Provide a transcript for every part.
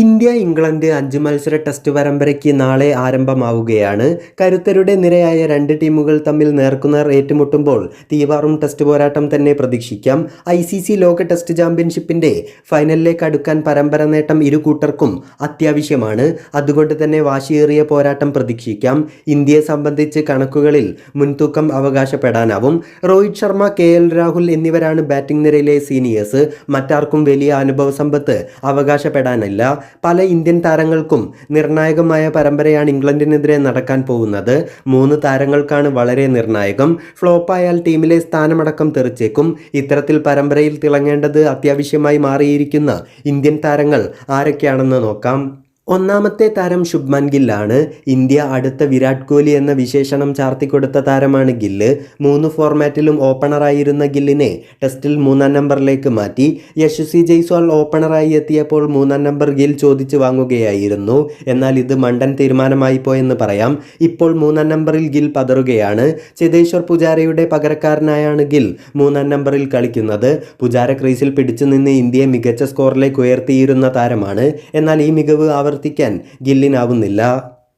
India England അഞ്ച് മത്സര test പരമ്പരയ്ക്ക് നാളെ ആരംഭമാവുകയാണ്. കരുത്തരുടെ നിരയായ രണ്ട് ടീമുകൾ തമ്മിൽ നേർക്കുനേർ ഏറ്റുമുട്ടുമ്പോൾ തീവാറും ടെസ്റ്റ് പോരാട്ടം തന്നെ പ്രതീക്ഷിക്കാം. ഐ സി സി ലോക ടെസ്റ്റ് ചാമ്പ്യൻഷിപ്പിന്റെ ഫൈനലിലേക്ക് അടുക്കാൻ പരമ്പര നേട്ടം ഇരു കൂട്ടർക്കും അത്യാവശ്യമാണ്. അതുകൊണ്ട് തന്നെ വാശിയേറിയ പോരാട്ടം പ്രതീക്ഷിക്കാം. ഇന്ത്യയെ സംബന്ധിച്ച് കണക്കുകളിൽ മുൻതൂക്കം അവകാശപ്പെടാനാവും. രോഹിത് ശർമ്മ കെ എൽ രാഹുൽ എന്നിവരാണ് ബാറ്റിംഗ് നിരയിലെ സീനിയേഴ്സ് മറ്റാർക്കും വലിയ അനുഭവ സമ്പത്ത് അവകാശപ്പെടാനില്ല. പല ഇന്ത്യൻ താരങ്ങൾക്കും നിർണായകമായ പരമ്പരയാണ് ഇംഗ്ലണ്ടിനെതിരെ നടക്കാൻ പോകുന്നത്. മൂന്ന് താരങ്ങൾക്കാണ് വളരെ നിർണായകം. ഫ്ലോപ്പായാൽ ടീമിലെ സ്ഥാനമടക്കം തെറിച്ചേക്കും. ഇത്തരത്തിൽ പരമ്പരയിൽ തിളങ്ങേണ്ടത് അത്യാവശ്യമായി മാറിയിരിക്കുന്ന ഇന്ത്യൻ താരങ്ങൾ ആരൊക്കെയാണെന്ന് നോക്കാം. ഒന്നാമത്തെ താരം ശുഭ്മാൻ ഗില്ലാണ്. ഇന്ത്യ അടുത്ത വിരാട് കോഹ്ലി എന്ന വിശേഷണം ചാർത്തിക്കൊടുത്ത താരമാണ് ഗില്ല്. മൂന്ന് ഫോർമാറ്റിലും ഓപ്പണറായിരുന്ന ഗില്ലിനെ ടെസ്റ്റിൽ മൂന്നാം നമ്പറിലേക്ക് മാറ്റി. യശസ്വി ജയ്സ്വാൾ ഓപ്പണറായി എത്തിയപ്പോൾ മൂന്നാം നമ്പർ ഗിൽ ചോദിച്ചു വാങ്ങുകയായിരുന്നു. എന്നാൽ ഇത് മണ്ടൻ തീരുമാനമായി പോയെന്ന് പറയാം. ഇപ്പോൾ മൂന്നാം നമ്പറിൽ ഗിൽ പതറുകയാണ്. ചിതേശ്വർ പുജാരയുടെ പകരക്കാരനായാണ് ഗിൽ മൂന്നാം നമ്പറിൽ കളിക്കുന്നത്. പുജാര ക്രീസിൽ പിടിച്ചു നിന്ന് ഇന്ത്യയെ മികച്ച സ്കോറിലേക്ക് ഉയർത്തിയിരുന്ന താരമാണ്. എന്നാൽ ഈ മികവ് ആവർത്തിക്കാൻ ഗില്ലിനാവുന്നില്ല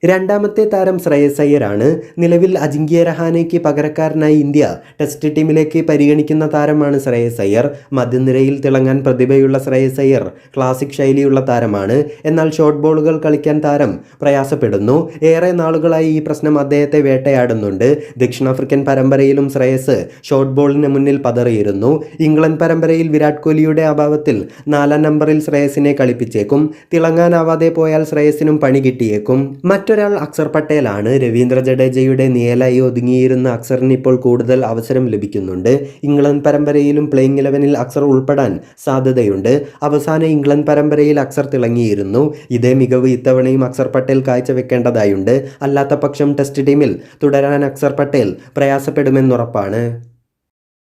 രണ്ടാമത്തെ താരം ശ്രേയസ് അയ്യരാണ്. നിലവിൽ അജിങ്ക്യ രഹാനയ്ക്ക് പകരക്കാരനായി ഇന്ത്യ. ടെസ്റ്റ് ടീമിലേക്ക് പരിഗണിക്കുന്ന താരമാണ് ശ്രേയസ് അയ്യർ. മധ്യനിരയിൽ തിളങ്ങാൻ പ്രതിഭയുള്ള ശ്രേയസ് അയ്യർ ക്ലാസിക് ശൈലിയുള്ള താരമാണ്. എന്നാൽ ഷോർട്ട് ബോളുകൾ കളിക്കാൻ താരം പ്രയാസപ്പെടുന്നു. ഏറെ നാളുകളായി ഈ പ്രശ്നം അദ്ദേഹത്തെ വേട്ടയാടുന്നുണ്ട്. ദക്ഷിണാഫ്രിക്കൻ പരമ്പരയിലും ശ്രേയസ് ഷോർട്ട് ബോളിന് മുന്നിൽ പതറിയിരുന്നു. ഇംഗ്ലണ്ട് പരമ്പരയിൽ വിരാട് കോഹ്ലിയുടെ അഭാവത്തിൽ നാലാം നമ്പറിൽ ശ്രേയസിനെ കളിപ്പിച്ചേക്കും. തിളങ്ങാനാവാതെ പോയാൽ ശ്രേയസിനും പണി കിട്ടിയേക്കും. മറ്റൊരാൾ അക്സർ പട്ടേലാണ്. രവീന്ദ്ര ജഡേജയുടെ നിയലായി ഒതുങ്ങിയിരുന്ന അക്സറിന് ഇപ്പോൾ കൂടുതൽ അവസരം ലഭിക്കുന്നുണ്ട്. ഇംഗ്ലണ്ട് പരമ്പരയിലും പ്ലേയിങ് ഇലവനിൽ അക്സർ ഉൾപ്പെടാൻ സാധ്യതയുണ്ട്. അവസാന ഇംഗ്ലണ്ട് പരമ്പരയിൽ അക്സർ തിളങ്ങിയിരുന്നു. ഇതേ മികവ് ഇത്തവണയും അക്സർ പട്ടേൽ കാഴ്ചവെക്കേണ്ടതായുണ്ട്. അല്ലാത്ത പക്ഷം ടെസ്റ്റ് ടീമിൽ തുടരാൻ അക്സർ പട്ടേൽ പ്രയാസപ്പെടുമെന്നുറപ്പാണ്.